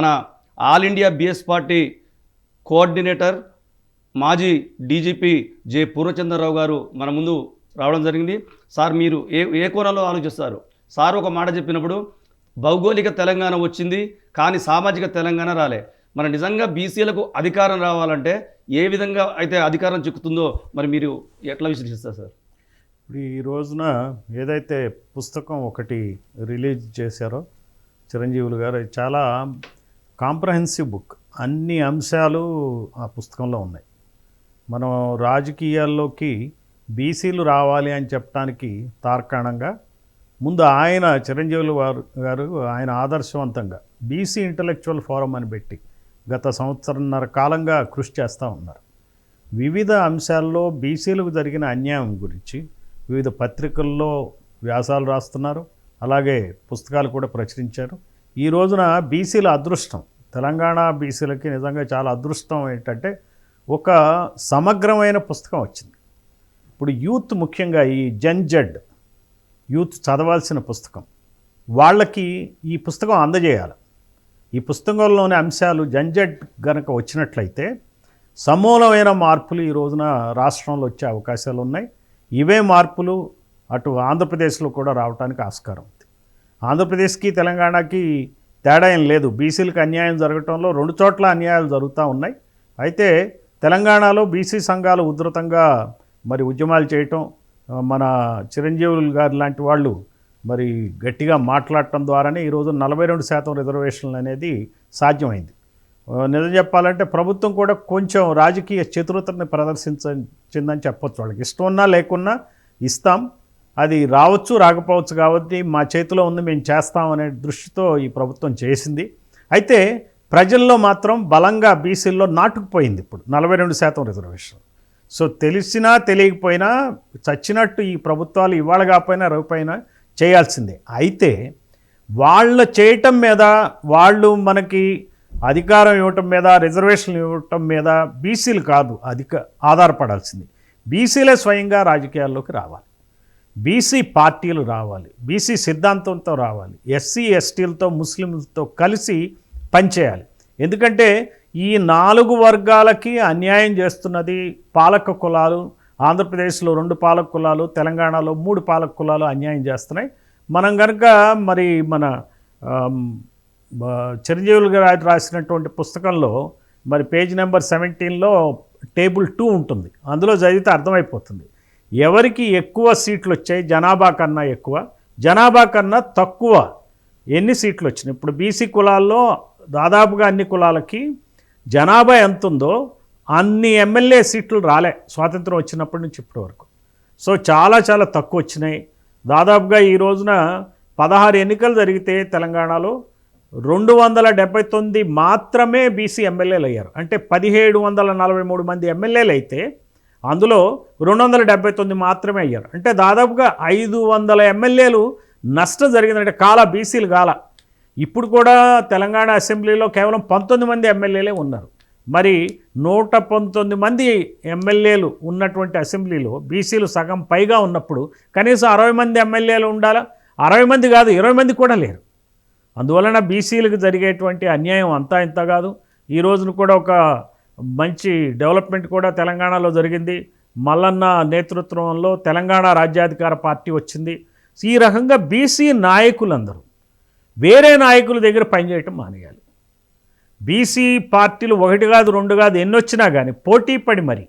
మన all India BS party coordinator మాజీ DGP J Purnachandrarao garu మన ముందు రావడం జరిగింది. సార్ మీరు ఏ ఏ కోణంలో ఆలోచిస్తారు? సార్ ఒక మాట చెప్పినప్పుడు భౌగోళిక తెలంగాణ వచ్చింది కానీ సామాజిక తెలంగాణ రాలే. మరి నిజంగా బీసీలకు అధికారం రావాలంటే ఏ విధంగా అయితే అధికారం చిక్కుతుందో మరి మీరు ఎట్లా విశ్లేషిస్తారు సార్? ఇప్పుడు ఈ రోజున ఏదైతే పుస్తకం ఒకటి రిలీజ్ చేశారో చిరంజీవులు గారు చాలా కాంప్రహెన్సివ్ బుక్. అన్ని అంశాలు ఆ పుస్తకంలో ఉన్నాయి. మనం రాజకీయాల్లోకి బీసీలు రావాలి అని చెప్పడానికి తార్కాణంగా ముందు ఆయన చిరంజీవులు వారు గారు ఆయన ఆదర్శవంతంగా బీసీ ఇంటలెక్చువల్ ఫోరం అని పెట్టి గత సంవత్సరంన్నర కాలంగా కృషి చేస్తూ ఉన్నారు. వివిధ అంశాల్లో బీసీలకు జరిగిన అన్యాయం గురించి వివిధ పత్రికల్లో వ్యాసాలు రాస్తున్నారు. అలాగే పుస్తకాలు కూడా ప్రచురించారు. ఈ రోజున బీసీల అదృష్టం తెలంగాణ బీసీలకి నిజంగా చాలా అదృష్టం ఏంటంటే ఒక సమగ్రమైన పుస్తకం వచ్చింది. ఇప్పుడు యూత్ ముఖ్యంగా ఈ జెడ్ యూత్ చదవాల్సిన పుస్తకం. వాళ్ళకి ఈ పుస్తకం అందజేయాలి. ఈ పుస్తకంలోని అంశాలు జంజెడ్ గనక వచ్చినట్లయితే సమూలమైన మార్పులు ఈ రోజున రాష్ట్రంలో వచ్చే అవకాశాలు ఉన్నాయి ఇవే మార్పులు అటు ఆంధ్రప్రదేశ్లో కూడా రావడానికి ఆస్కారం. ఆంధ్రప్రదేశ్కి తెలంగాణకి తేడా ఏం లేదు. బీసీలకు అన్యాయం జరగటంలో రెండు చోట్ల అన్యాయాలు జరుగుతూ ఉన్నాయి. అయితే తెలంగాణలో బీసీ సంఘాలు ఉధృతంగా మరి ఉద్యమాలు చేయటం మన చిరంజీవులు గారు లాంటి వాళ్ళు మరి గట్టిగా మాట్లాడటం ద్వారానే ఈరోజు నలభై రెండు శాతం రిజర్వేషన్లు అనేది సాధ్యమైంది. నిజం చెప్పాలంటే ప్రభుత్వం కూడా కొంచెం రాజకీయ చతురతని ప్రదర్శించిందని చెప్పొచ్చు. వాళ్ళకి ఇష్టం ఉన్నా లేకున్నా ఇస్తాం. అది రావచ్చు రాకపోవచ్చు కాబట్టి మా చేతిలో ఉంది మేము చేస్తాం అనే దృష్టితో ఈ ప్రభుత్వం చేసింది. అయితే ప్రజల్లో మాత్రం బలంగా బీసీల్లో నాటుకుపోయింది ఇప్పుడు నలభై రెండు శాతం రిజర్వేషన్. సో తెలిసినా తెలియకపోయినా చచ్చినట్టు ఈ ప్రభుత్వాలు ఇవాళ కాకపోయినా రేపైనా చేయాల్సిందే. అయితే వాళ్ళ చేయటం మీద వాళ్ళు మనకి అధికారం ఇవ్వటం మీద రిజర్వేషన్లు ఇవ్వటం మీద బీసీలు కాదు అధిక ఆధారపడాల్సింది. బీసీలే స్వయంగా రాజకీయాల్లోకి రావాలి. బీసీ పార్టీలు రావాలి బీసీ సిద్ధాంతంతో రావాలి ఎస్సీ ఎస్టీలతో ముస్లింలతో కలిసి పనిచేయాలి. ఎందుకంటే ఈ నాలుగు వర్గాలకి అన్యాయం చేస్తున్నది పాలక కులాలు ఆంధ్రప్రదేశ్లో రెండు పాలక కులాలు తెలంగాణలో మూడు పాలక కులాలు అన్యాయం చేస్తున్నాయి. మనం కనుక మరి మన చిరంజీవులు గారు రాసినటువంటి పుస్తకంలో మరి పేజ్ నెంబర్ సెవెంటీన్లో టేబుల్ టూ ఉంటుంది. అందులో చదివితే అర్థమైపోతుంది. ఎవరికి ఎక్కువ సీట్లు వచ్చాయి జనాభా కన్నా ఎక్కువ. జనాభా కన్నా తక్కువ ఎన్ని సీట్లు వచ్చినాయి ఇప్పుడు బీసీ కులాల్లో దాదాపుగా అన్ని కులాలకి జనాభా ఎంత ఉందో అన్ని ఎమ్మెల్యే సీట్లు రాలే స్వాతంత్రం వచ్చినప్పటి నుంచి ఇప్పటి వరకు. సో చాలా చాలా తక్కువ వచ్చినాయి దాదాపుగా ఈ రోజున పదహారు ఎన్నికలు జరిగితే తెలంగాణలో రెండు వందల డెబ్బై తొమ్మిది మాత్రమే బీసీ ఎమ్మెల్యేలు అయ్యారు అంటే పదిహేడు వందల నలభై మూడు మంది ఎమ్మెల్యేలు అయితే అందులో రెండు వందల డెబ్బై తొమ్మిది మాత్రమే అయ్యారు. అంటే దాదాపుగా ఐదు వందల ఎమ్మెల్యేలు నష్టం జరిగిందంటే కాల బీసీలు కాల ఇప్పుడు కూడా తెలంగాణ అసెంబ్లీలో కేవలం పంతొమ్మిది మంది ఎమ్మెల్యేలే ఉన్నారు. మరి నూట పంతొమ్మిది మంది ఎమ్మెల్యేలు ఉన్నటువంటి అసెంబ్లీలో బీసీలు సగం పైగా ఉన్నప్పుడు కనీసం అరవై మంది ఎమ్మెల్యేలు ఉండాలా? అరవై మంది కాదు ఇరవై మంది కూడా లేరు. అందువలన బీసీలకు జరిగేటువంటి అన్యాయం అంతా ఇంత కాదు. ఈ రోజున కూడా ఒక మంచి డెవలప్మెంట్ కూడా తెలంగాణలో జరిగింది. మల్లన్న నేతృత్వంలో తెలంగాణ రాజ్యాధికార పార్టీ వచ్చింది. ఈ రకంగా బీసీ నాయకులందరూ వేరే నాయకుల దగ్గర పనిచేయటం మానేయాలి. బీసీ పార్టీలు ఒకటి కాదు రెండు కాదు ఎన్ని వచ్చినా కానీ పోటీ పడి మరి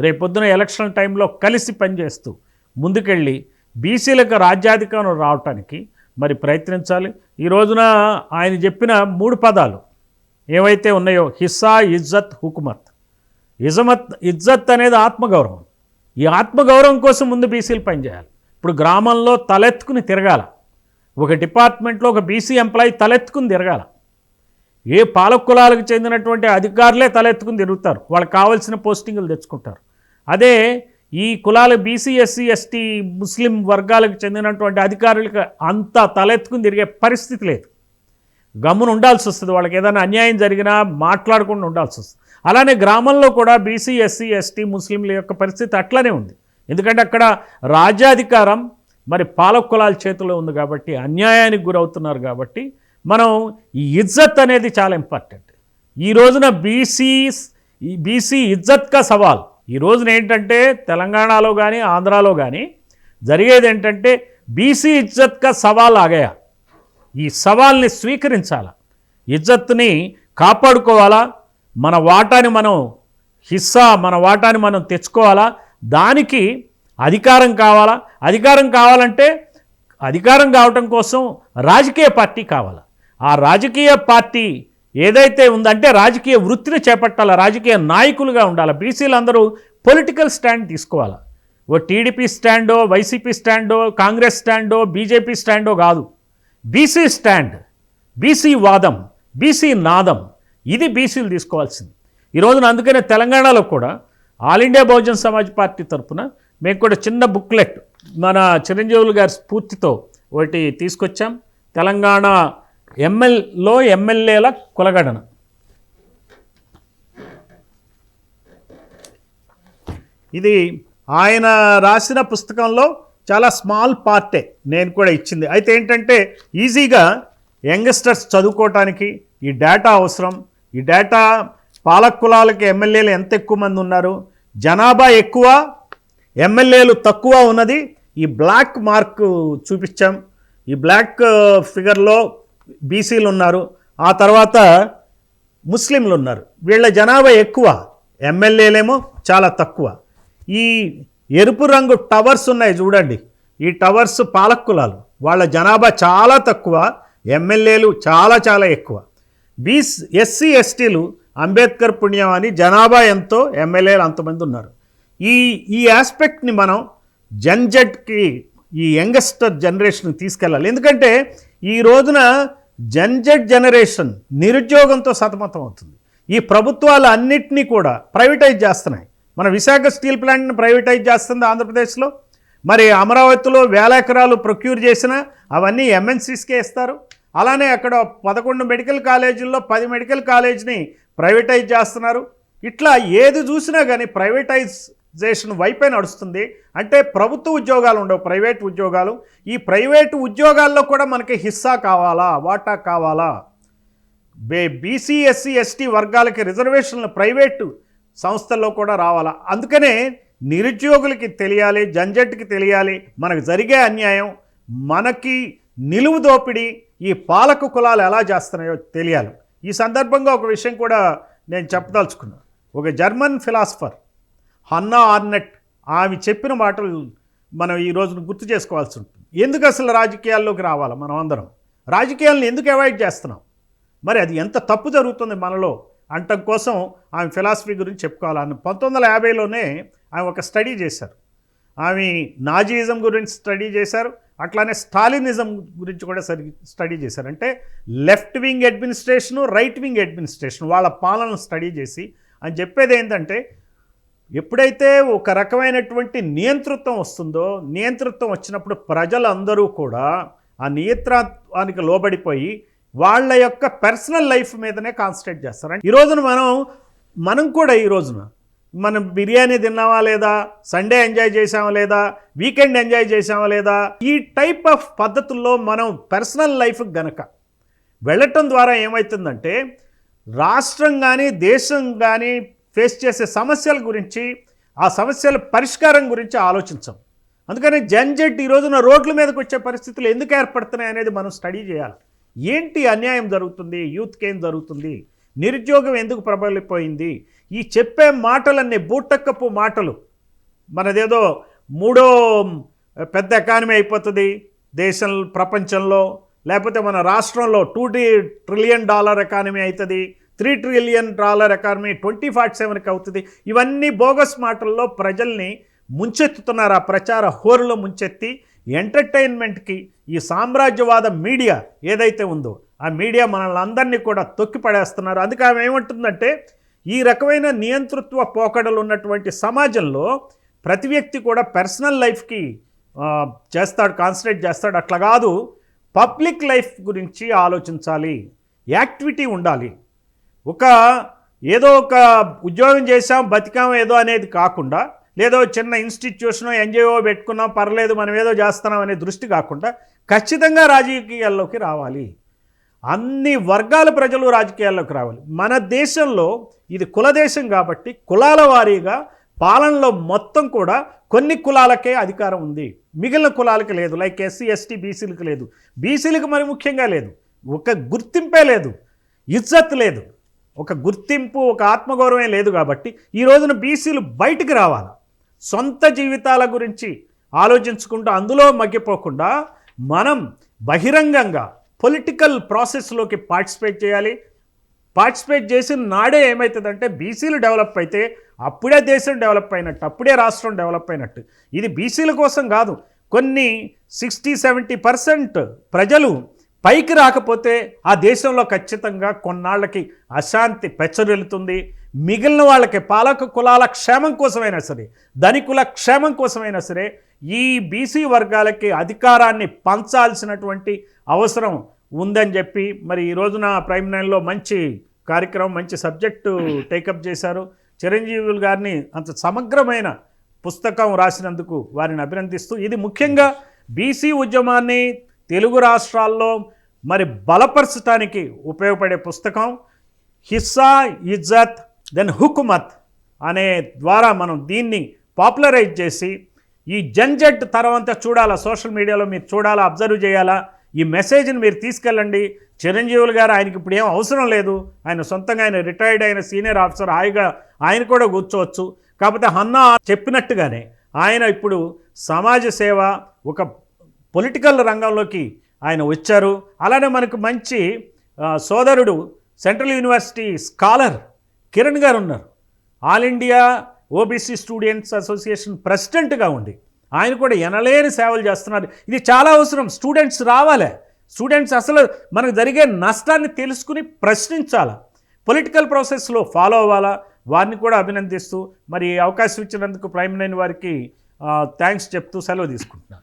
రేపొద్దున ఎలక్షన్ టైంలో కలిసి పనిచేస్తూ ముందుకెళ్ళి బీసీలకు రాజ్యాధికారం రావటానికి మరి ప్రయత్నించాలి. ఈ రోజున ఆయన చెప్పిన మూడు పదాలు ఏవైతే ఉన్నాయో హిస్సా ఇజ్జత్ హుకుమత్. ఇజమత్ ఇజ్జత్ అనేది ఆత్మగౌరవం. ఈ ఆత్మగౌరవం కోసం ముందు బీసీలు పనిచేయాలి. ఇప్పుడు గ్రామంలో తలెత్తుకుని తిరగాల. ఒక డిపార్ట్మెంట్లో ఒక బీసీ ఎంప్లాయీ తలెత్తుకుని తిరగాల. ఏ పాలకులాలకు చెందినటువంటి అధికారులే తలెత్తుకుని తిరుగుతారు. వాళ్ళకి కావాల్సిన పోస్టింగులు తెచ్చుకుంటారు. అదే ఈ కులాల బీసీ ఎస్సీ ఎస్టీ ముస్లిం వర్గాలకు చెందినటువంటి అధికారులకు అంత తలెత్తుకుని తిరిగే పరిస్థితి లేదు. గమ్మున ఉండాల్సి వస్తుంది. వాళ్ళకి ఏదైనా అన్యాయం జరిగినా మాట్లాడకుండా ఉండాల్సి వస్తుంది. అలానే గ్రామంలో కూడా బీసీ ఎస్సీ ఎస్టీ ముస్లింల యొక్క పరిస్థితి అట్లనే ఉంది. ఎందుకంటే అక్కడ రాజ్యాధికారం మరి పాలక కులాల చేతిలో ఉంది కాబట్టి అన్యాయానికి గురవుతున్నారు కాబట్టి మనం ఈ ఇజ్జత్ అనేది చాలా ఇంపార్టెంట్ ఈ రోజున బీసీ బీసీ ఇజ్జత్గా సవాల్. ఈ రోజున ఏంటంటే తెలంగాణలో కానీ ఆంధ్రాలో కానీ జరిగేది ఏంటంటే బీసీ ఇజ్జత్గా సవాల్ ఆగయా? ఈ సవాల్ని స్వీకరించాలా? ఇజ్జత్ని కాపాడుకోవాలా? మన వాటాని మనం హిస్సా మన వాటాని మనం తెచ్చుకోవాలా? దానికి అధికారం కావాలా? అధికారం కావాలంటే అధికారం కావటం కోసం రాజకీయ పార్టీ కావాలా? ఆ రాజకీయ పార్టీ ఏదైతే ఉందంటే రాజకీయ వృత్తిని చేపట్టాలా? రాజకీయ నాయకులుగా ఉండాలి? బీసీలు అందరూ పొలిటికల్ స్టాండ్ తీసుకోవాలా? ఓ టీడీపీ స్టాండో వైసీపీ స్టాండో కాంగ్రెస్ స్టాండో బీజేపీ స్టాండో కాదు. బీసీ స్టాండ్ బీసీ వాదం బీసీ నాదం ఇది బీసీలు తీసుకోవాల్సింది. ఈ రోజున అందుకనే తెలంగాణలో కూడా all India Bahujan Samaj party తరఫున మేము కూడా చిన్న బుక్లెట్ మన చిరంజీవులు గారి స్ఫూర్తితో ఒకటి తీసుకొచ్చాం. తెలంగాణ ఎమ్మెల్యేలో ఎమ్మెల్యేల కులగడన ఇది ఆయన రాసిన పుస్తకంలో చాలా స్మాల్ పార్టే నేను కూడా ఇచ్చింది. అయితే ఏంటంటే ఈజీగా యంగ్స్టర్స్ చదువుకోవటానికి ఈ డేటా అవసరం. ఈ డేటా పాలక కులాలకి ఎమ్మెల్యేలు ఎంత ఎక్కువ మంది ఉన్నారు? జనాభా ఎక్కువ ఎమ్మెల్యేలు తక్కువ ఉన్నది. ఈ బ్లాక్ మార్క్ చూపించాం. ఈ బ్లాక్ ఫిగర్లో బీసీలు ఉన్నారు. ఆ తర్వాత ముస్లింలు ఉన్నారు. వీళ్ళ జనాభా ఎక్కువ ఎమ్మెల్యేలేమో చాలా తక్కువ. ఈ ఎరుపు రంగు టవర్స్ ఉన్నాయి చూడండి. ఈ టవర్స్ పాలకులాలు. వాళ్ళ జనాభా చాలా తక్కువ ఎమ్మెల్యేలు చాలా చాలా ఎక్కువ. బీస్ ఎస్సీ ఎస్టీలు అంబేద్కర్ పుణ్యం అని జనాభా ఎంతో ఎమ్మెల్యేలు అంతమంది ఉన్నారు. ఈ ఈ ఆస్పెక్ట్ని మనం జన్జెట్కి ఈ యంగస్టర్ జనరేషన్కి తీసుకెళ్ళాలి. ఎందుకంటే ఈ రోజున జన్జెట్ జనరేషన్ నిరుద్యోగంతో సతమతం అవుతుంది ఈ ప్రభుత్వాలు అన్నిటినీ కూడా ప్రైవేటైజ్ చేస్తున్నాయి. మన విశాఖ స్టీల్ ప్లాంట్ని ప్రైవేటైజ్ చేస్తుంది ఆంధ్రప్రదేశ్లో. మరి అమరావతిలో వేల ఎకరాలు ప్రొక్యూర్ చేసినా అవన్నీ ఎంఎన్సీస్కే ఇస్తారు. అలానే అక్కడ పదకొండు మెడికల్ కాలేజీల్లో పది మెడికల్ కాలేజ్ని ప్రైవేటైజ్ చేస్తున్నారు. ఇట్లా ఏది చూసినా కానీ ప్రైవేటైజేషన్ వైపే నడుస్తుంది. అంటే ప్రభుత్వ ఉద్యోగాలు ఉండవు ప్రైవేట్ ఉద్యోగాలు. ఈ ప్రైవేటు ఉద్యోగాల్లో కూడా మనకి హిస్సా కావాలా వాటా కావాలా? బే బీసీ ఎస్సీ ఎస్టీ వర్గాలకి రిజర్వేషన్లు ప్రైవేటు సంస్థల్లో కూడా రావాలా? అందుకనే నిరుద్యోగులకి తెలియాలి జంజట్కి తెలియాలి మనకు జరిగే అన్యాయం మనకి నిలువు దోపిడీ ఈ పాలక కులాలు ఎలా చేస్తున్నాయో తెలియాలి. ఈ సందర్భంగా ఒక విషయం కూడా నేను చెప్పదలుచుకున్నాను ఒక జర్మన్ ఫిలాసఫర్ హన్నా ఆర్నెట్ ఆమె చెప్పిన మాటలు మనం ఈ రోజున గుర్తు చేసుకోవాల్సి ఉంటుంది. ఎందుకు అసలు రాజకీయాల్లోకి రావాలి మనం అందరం? రాజకీయాలను ఎందుకు అవాయిడ్ చేస్తున్నాం? మరి అది ఎంత తప్పు జరుగుతుంది మనలో? అంటం కోసం ఆమె ఫిలాసఫీ గురించి చెప్పుకోవాలని పంతొమ్మిది వందల యాభైలోనే ఆమె ఒక స్టడీ చేశారు. ఆమె నాజీయిజం గురించి స్టడీ చేశారు. అట్లానే స్టాలినిజం గురించి కూడా సరి స్టడీ చేశారు. అంటే left wing administration right wing administration వాళ్ళ పాలనను స్టడీ చేసి అని చెప్పేది ఏంటంటే ఎప్పుడైతే ఒక రకమైనటువంటి నియంతృత్వం వస్తుందో నియంతృత్వం వచ్చినప్పుడు ప్రజలందరూ కూడా ఆ నియంత్రణానికి లోబడిపోయి వాళ్ళ యొక్క పర్సనల్ లైఫ్ మీదనే కాన్సన్ట్రేట్ చేస్తారు. ఈ రోజున మనం మనం కూడా ఈ రోజున మనం బిర్యానీ తిన్నామా లేదా సండే ఎంజాయ్ చేసామా లేదా వీకెండ్ ఎంజాయ్ చేసామా లేదా ఈ టైప్ ఆఫ్ పద్ధతుల్లో మనం పర్సనల్ లైఫ్ గనక వెళ్ళటం ద్వారా ఏమవుతుందంటే రాష్ట్రం కానీ దేశం కానీ ఫేస్ చేసే సమస్యల గురించి ఆ సమస్యల పరిష్కారం గురించి ఆలోచించాం. అందుకని జన్జెట్ ఈ రోజున రోడ్ల మీదకి వచ్చే పరిస్థితులు ఎందుకు ఏర్పడుతున్నాయి అనేది మనం స్టడీ చేయాలి. ఏంటి అన్యాయం జరుగుతుంది? యూత్కి ఏం జరుగుతుంది? నిరుద్యోగం ఎందుకు ప్రబలిపోయింది? ఈ చెప్పే మాటలన్నీ బూటకపు మాటలు. మనదేదో మూడో పెద్ద ఎకానమీ అయిపోతుంది దేశం ప్రపంచంలో. లేకపోతే మన రాష్ట్రంలో టూ ట్రిలియన్ డాలర్ ఎకానమీ అవుతుంది three trillion dollar economy twenty forty సెవెన్కి అవుతుంది. ఇవన్నీ బోగస్ మాటల్లో ప్రజల్ని ముంచెత్తుతున్నారు. ఆ ప్రచార హోరులో ముంచెత్తి ఎంటర్టైన్మెంట్కి ఈ సామ్రాజ్యవాద మీడియా ఏదైతే ఉందో ఆ మీడియా మనల్ని అందరినీ కూడా తొక్కి పడేస్తున్నారు అందుకే ఆమె ఏమంటుందంటే ఈ రకమైన నియంతృత్వ పోకడలు ఉన్నటువంటి సమాజంలో ప్రతి వ్యక్తి కూడా పర్సనల్ లైఫ్కి చేస్తాడు కాన్సన్ట్రేట్ చేస్తాడు. అట్లా కాదు పబ్లిక్ లైఫ్ గురించి ఆలోచించాలి యాక్టివిటీ ఉండాలి. ఒక ఏదో ఒక ఉద్యోగం చేసాం బతికాం ఏదో అనేది కాకుండా లేదో చిన్న ఇన్స్టిట్యూషనో ఎన్జిఓ పెట్టుకున్నాం పర్లేదు మనం ఏదో చేస్తున్నాం అనే దృష్టి కాకుండా ఖచ్చితంగా రాజకీయాల్లోకి రావాలి. అన్ని వర్గాల ప్రజలు రాజకీయాల్లోకి రావాలి. మన దేశంలో ఇది కుల దేశం కాబట్టి కులాల వారీగా పాలనలో మొత్తం కూడా కొన్ని కులాలకే అధికారం ఉంది. మిగిలిన కులాలకి లేదు. లైక్ ఎస్సీ ఎస్టీ బీసీలకు లేదు. బీసీలకు మరి ముఖ్యంగా లేదు. ఒక గుర్తింపే లేదు. ఇజ్జత్ లేదు. ఒక గుర్తింపు ఒక ఆత్మగౌరవమే లేదు కాబట్టి ఈ రోజున బీసీలు బయటికి రావాలి? సొంత జీవితాల గురించి ఆలోచించుకుంటూ అందులో మగ్గిపోకుండా మనం బహిరంగంగా పొలిటికల్ ప్రాసెస్లోకి పార్టిసిపేట్ చేయాలి. పార్టిసిపేట్ చేసిన నాడే ఏమవుతుందంటే బీసీలు డెవలప్ అయితే అప్పుడే దేశం డెవలప్ అయినట్టు అప్పుడే రాష్ట్రం డెవలప్ అయినట్టు. ఇది బీసీల కోసం కాదు. కొన్ని సిక్స్టీ సెవెంటీ పర్సెంట్ ప్రజలు పైకి రాకపోతే ఆ దేశంలో ఖచ్చితంగా కొన్నాళ్ళకి అశాంతి పెచ్చరిల్లుతుంది. మిగిలిన వాళ్ళకి పాలక కులాల క్షేమం కోసమైనా సరే ధనికుల క్షేమం కోసమైనా సరే ఈ బీసీ వర్గాలకి అధికారాన్ని పంచాల్సినటువంటి అవసరం ఉందని చెప్పి మరి ఈ రోజున ప్రైమ్ నైన్లో మంచి కార్యక్రమం మంచి సబ్జెక్టు టేకప్ చేశారు. చిరంజీవులు గారిని అంత సమగ్రమైన పుస్తకం రాసినందుకు వారిని అభినందిస్తూ ఇది ముఖ్యంగా బీసీ ఉద్యమాన్ని తెలుగు రాష్ట్రాల్లో మరి బలపరచడానికి ఉపయోగపడే పుస్తకం. హిస్సా ఇజ్జత్ దెన్ హుకుమత్ అనే ద్వారా మనం దీన్ని పాపులరైజ్ చేసి ఈ జంజట్ తర్వాత చూడాలా సోషల్ మీడియాలో మీరు చూడాలా అబ్జర్వ్ చేయాలా ఈ మెసేజ్ని మీరు తీసుకెళ్ళండి. చిరంజీవులు గారు ఆయనకి ఇప్పుడు ఏం అవసరం లేదు. ఆయన సొంతంగా ఆయన రిటైర్డ్ అయిన సీనియర్ ఆఫీసర్ హాయిగా ఆయన కూడా కూర్చోవచ్చు. కాకపోతే హన్నా చెప్పినట్టుగానే ఆయన ఇప్పుడు సమాజ సేవ ఒక పొలిటికల్ రంగంలోకి ఆయన వచ్చారు. అలానే మనకు మంచి సోదరుడు సెంట్రల్ యూనివర్సిటీ స్కాలర్ కిరణ్ గారు ఉన్నారు. All India OBC students association ప్రెసిడెంట్గా ఉండి ఆయన కూడా ఎనలేని సేవలు చేస్తున్నారు. ఇది చాలా అవసరం. స్టూడెంట్స్ రావాలి. స్టూడెంట్స్ అసలు మనకు జరిగే నష్టాన్ని తెలుసుకుని ప్రశ్నించాలా. పొలిటికల్ ప్రాసెస్లో ఫాలో అవ్వాలా? వారిని కూడా అభినందిస్తూ మరి అవకాశం ఇచ్చినందుకు ప్రైమ్ నైన్ వారికి థ్యాంక్స్ చెప్తూ సెలవు తీసుకుంటున్నాను.